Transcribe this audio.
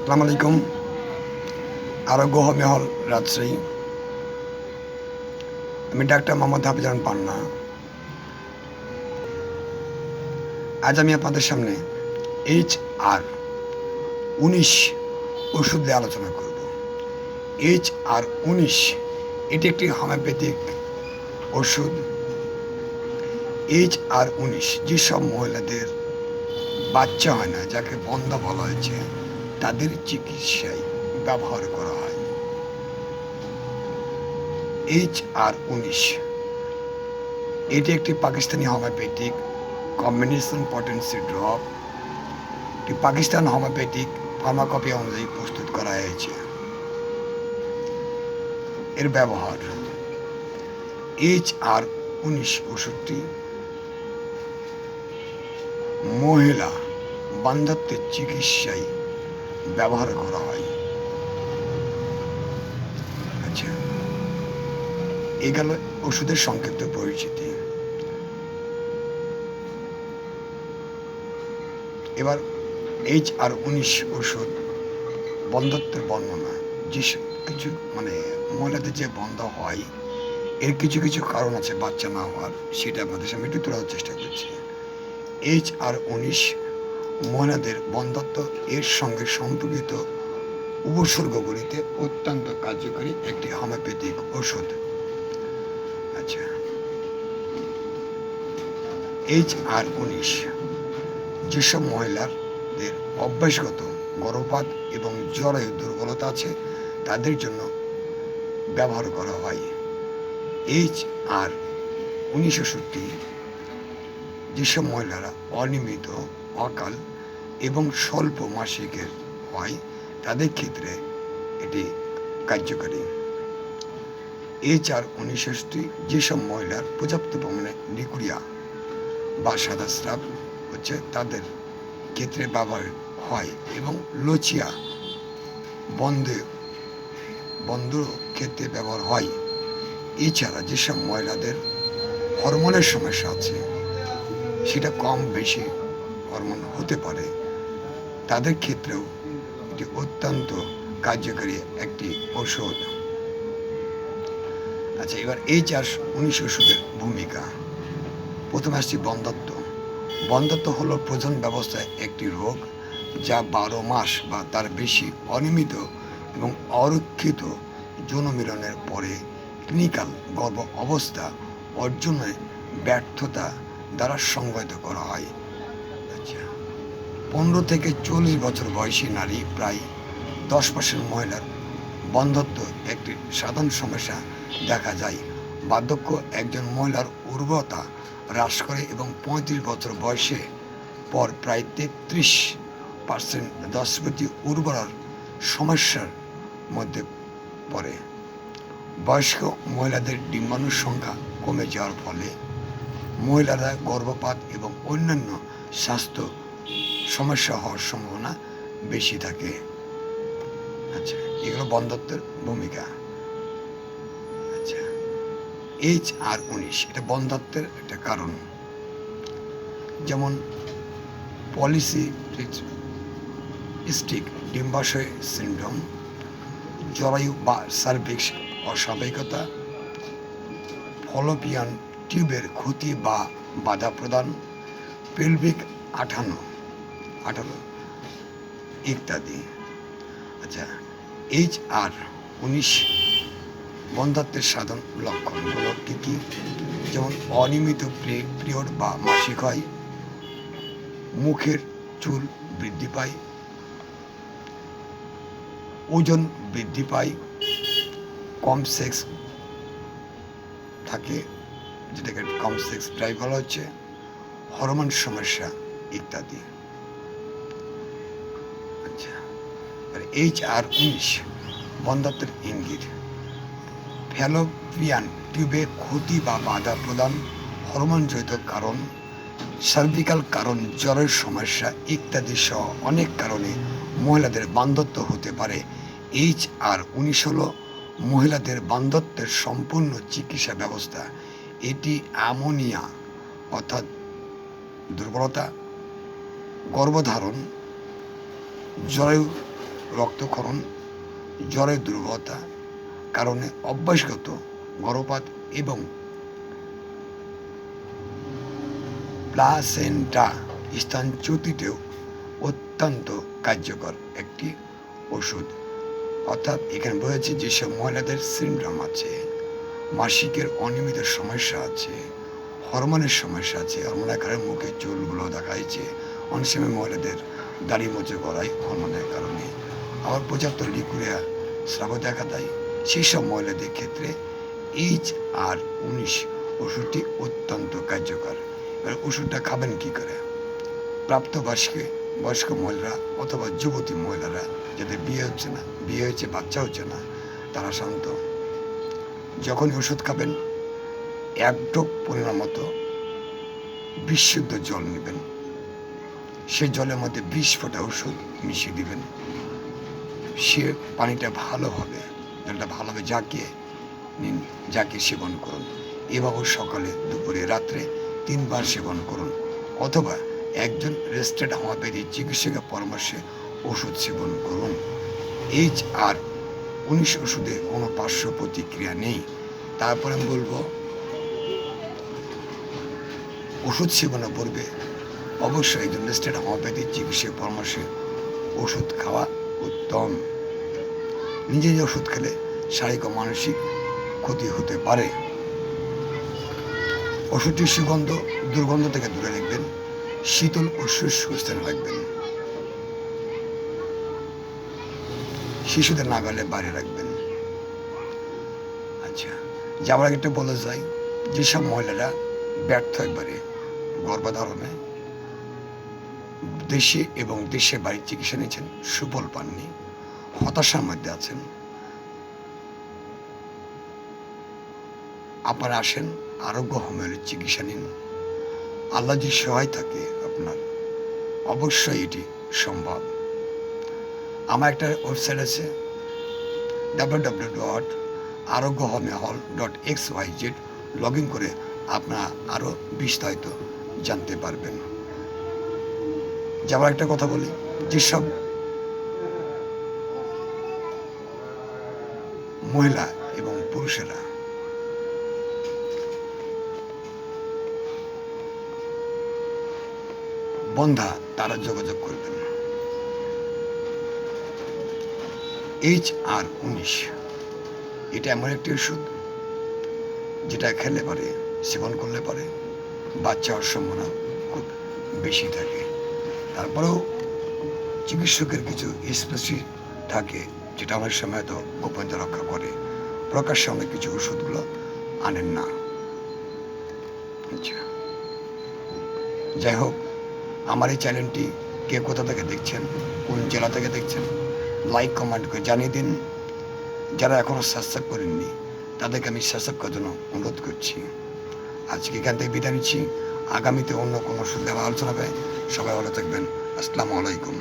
আসসালামু আলাইকুম। আরোগ্য হোমে হল রাজশ্রী আমি ডাক্তার মোহাম্মদ হাফিজান পান্না। আজ আমি আপনাদের সামনে এইচ আর উনিশ ওষুধ দিয়ে আলোচনা করব। এইচ আর উনিশ, এটি একটি হোমিওপ্যাথিক ওষুধ। এইচ আর উনিশ, যেসব মহিলাদের বাচ্চা হয় না, যাকে বন্ধ বলা হয়েছে তাদের চিকিৎসায় ব্যবহার করা হয়। এইচ আর উনিশ। এটি একটি Pakistani homeopathic combination potency drop এটি পাকিস্তান হোমিওপ্যাথিক ফার্মাকপি অনুযায়ী প্রস্তুত করা হয়েছে। এর ব্যবহার এইচ আর উনিশ ওষুধটি মহিলা বান্ধত্বের চিকিৎসায় ব্যবহার করা হয়। আচ্ছা এই গেল ওষুধের সংক্ষিপ্ত পরিচিতি। এবার এইচ আর উনিশ ওষুধ, বন্ধত্বের বর্ণনা। যেসব কিছু মানে মহিলাদের যে বন্ধ হয়, এর কিছু কিছু কারণ আছে বাচ্চা না হওয়ার, সেটা আপনাদের সামনে একটু তোলার চেষ্টা করছি। এইচ আর উনিশ মহিলাদের বন্ধত্ব এর সঙ্গে সম্পর্কিত উপসর্গগুলিতে অত্যন্ত কার্যকরী একটি হোমিওপ্যাথিক ওষুধ। আচ্ছা। এইচ আর উনিশ, যেসব মহিলাদের অভ্যাসগত গর্ভপাত এবং জরায়ু দুর্বলতা আছে, তাদের জন্য ব্যবহার করা হয়। এইচ আর উনিশ ওষুধটি যেসব মহিলারা অনিয়মিত অকাল এবং স্বল্প মাসিকের হয়, তাদের ক্ষেত্রে এটি কার্যকারী। চার উনিশটি যেসব মহিলার পর্যাপ্ত পরিমাণে নিকুরিয়া বা সাদা স্রাব হচ্ছে, তাদের ক্ষেত্রে ব্যবহার হয় এবং লচিয়া বন্ধে, বন্ধ ক্ষেত্রে ব্যবহার হয়। এছাড়া যেসব মহিলাদের হরমোনের সমস্যা আছে, সেটা কম বেশি হরমোন হতে পারে, তাদের ক্ষেত্রেও এটি অত্যন্ত কার্যকরী একটি ঔষধ। আচ্ছা এবার এই চাষ উনিশ ওষুধের ভূমিকা। প্রথমে আসছি বন্ধত্ব। বন্ধত্ব হলো প্রজন ব্যবস্থায় একটি রোগ যা বারো মাস বা তার বেশি অনিয়মিত এবং অরক্ষিত যৌন পরে ক্লিনিক্যাল গর্ভ অবস্থা অর্জনে ব্যর্থতা দ্বারা সংজ্ঞায়িত করা হয়। আচ্ছা পনেরো থেকে চল্লিশ বছর বয়সী নারী, প্রায় দশ পার্সেন্ট মহিলার বন্ধত্ব একটি সাধারণ সমস্যা দেখা যায়। বার্ধক্য একজন মহিলার উর্বরতা হ্রাস করে এবং পঁয়ত্রিশ বছর বয়সে পর প্রায় তেত্রিশ পার্সেন্ট দশপতি উর্বরার সমস্যার মধ্যে পড়ে। বয়স্ক মহিলাদের ডিম্বাণুর সংখ্যা কমে যাওয়ার ফলে মহিলারা গর্ভপাত এবং অন্যান্য স্বাস্থ্য সমস্যা হওয়ার সম্ভাবনা বেশি থাকে। আচ্ছা এগুলো বন্ধত্বের ভূমিকা। আচ্ছা এইচ আর উনিশ, এটা বন্ধত্বের একটা কারণ। যেমন পলিসি স্টিক, ডিম্বাশয় সিন্ড্রোম, জরায়ু বা সার্ভিক্স অস্বাভাবিকতা, ফলোপিয়ান টিউবের ক্ষতি বা বাধা প্রদান পেলভিক আঠানো। আঠানো। ইত্যাদি। আচ্ছা এইচ আর উনিশ বন্ধাত্বের সাধন লক্ষণগুলো কী কী? যেমন অনিয়মিত পিরিয়ড বা মাসিক হয়। মুখের চুল বৃদ্ধি পায়। ওজন বৃদ্ধি পায়। কম সেক্স থাকে, যেটাকে কম সেক্স ড্রাইভ বলা হচ্ছে। হরমোন সমস্যা ইত্যাদি। আচ্ছা আর এইচ আর উনিশ বন্ধাত্বের ইঙ্গিত। ফ্যালোপিয়ান টিউবে ক্ষতি বা বাধা প্রদান হরমোনজনিত কারণ সার্ভিক্যাল কারণ, জ্বরের সমস্যা ইত্যাদি সহ অনেক কারণে মহিলাদের বান্ধত্ব হতে পারে। এইচ আর উনিশ হলো মহিলাদের বান্ধত্বের সম্পূর্ণ চিকিৎসা ব্যবস্থা। এটি অ্যামোনিয়া, অর্থাৎ দুর্বলতা, গর্ভধারণ, জরায়ু রক্তক্ষরণ জ্বরের দুর্বলতা কারণে অভ্যাসগত গর্ভপাত এবং প্লাসেন্টা স্থানচ্যুতিতেও অত্যন্ত কার্যকর একটি ওষুধ। অর্থাৎ এখানে বলেছে যেসব মহিলাদের সিন্ড্রোম আছে, মাসিকের অনিয়মিত সমস্যা আছে। হরমোনের সমস্যা আছে। হরমোনের কারণে মুখে চুলগুলো দেখা যাচ্ছে। অনেক সময় মহিলাদের দাড়ি মোচে করায় হরমোনের কারণে। আবার পর্যাপ্ত লিকুরিয়া স্রাব দেখা দেয়। সেই সব মহিলাদের ক্ষেত্রে এইচ আর উনিশ ওষুধটি অত্যন্ত কার্যকর। এবার ওষুধটা খাবেন কি করে? প্রাপ্তবয়স্কে, বয়স্ক মহিলারা অথবা যুবতী মহিলারা যাদের বিয়ে হচ্ছে না, বিয়ে হয়েছে, বাচ্চা হচ্ছে না, তারা শান্ত। যখনই ওষুধ খাবেন এক ডোক মতো বিশুদ্ধ জল নেবেন। সে জলের মধ্যে বিশ ফোঁটা ওষুধ মিশিয়ে দিবেন। সে পানিটা ভালো হবে, জলটা ভালোভাবে জাকিয়ে নিন জাকিয়ে সেবন করুন। এভাবে সকালে, দুপুরে, রাত্রে তিনবার সেবন করুন। অথবা একজন রেজিস্টার্ড হোমিওপ্যাথি চিকিৎসকের পরামর্শে ওষুধ সেবন করুন। এইচ আর উনিশ ওষুধে কোনো পার্শ্ব প্রতিক্রিয়া নেই। তারপরে আমি বলব ওষুধ সেবনে পড়বে। অবশ্যই একজন স্টেট হোমিওপ্যাথি চিকিৎসকের পরামর্শে ওষুধ খাওয়া উত্তম। নিজে নিজে ওষুধ খেলে শারীরিক ও মানসিক ক্ষতি হতে পারে। ওষুধটির সুগন্ধ, দুর্গন্ধ থেকে দূরে রাখবেন, শীতল ও শুষ্ক স্থানে রাখবেন। শিশুদের নাগালে বাইরে রাখবেন। আচ্ছা যাওয়ার আগে একটু বলা যায় যেসব মহিলারা ব্যর্থ একবারে গর্ভধারণে দেশে এবং দেশে বাড়ির চিকিৎসা নিয়েছেন সুফল পাননি, হতাশার মধ্যে আছেন। আপনারা আসেন, আরোগ্য হোমের চিকিৎসা নিন। আল্লাহ যদি সহায় থাকে আপনার, অবশ্যই এটি সম্ভব। আমার একটা ওয়েবসাইট আছে ডাব্লিউ ডাব্লিউ ডট আরোগ্য হোমে হল dot X Y Z log in করে আপনারা আরও বিস্তারিত জানতে পারবেন। যাবার একটা কথা বলি, যেসব মহিলা এবং পুরুষেরা বন্ধা, তারা যোগাযোগ করবেন। এইচ আর উনিশ, এটা এমন একটি ওষুধ, যেটা খেলে পারে, সেবন করলে পারে বাচ্চা হওয়ার সম্ভাবনা খুব বেশি থাকে। তারপরেও চিকিৎসকের কিছু স্পেসি থাকে যেটা অনেক সময় তো গোপনীয়তা রক্ষা করে। প্রকাশ্যে অনেক কিছু ওষুধগুলো আনেন না। আচ্ছা। যাই হোক, আমার এই চ্যানেলটি কে কোথা থেকে দেখছেন, কোন জেলা থেকে দেখছেন লাইক কমেন্ট করে জানিয়ে দিন। যারা এখনও সাবস্ক্রাইব করেননি, তাদেরকে আমি সাবস্ক্রাইব করার জন্য অনুরোধ করছি। আজকে এখান থেকে বিদায় নিচ্ছি। আগামীতে অন্য কোনো সুবিধা আলোচনা হবে। সবাই ভালো থাকবেন। আসসালামু আলাইকুম।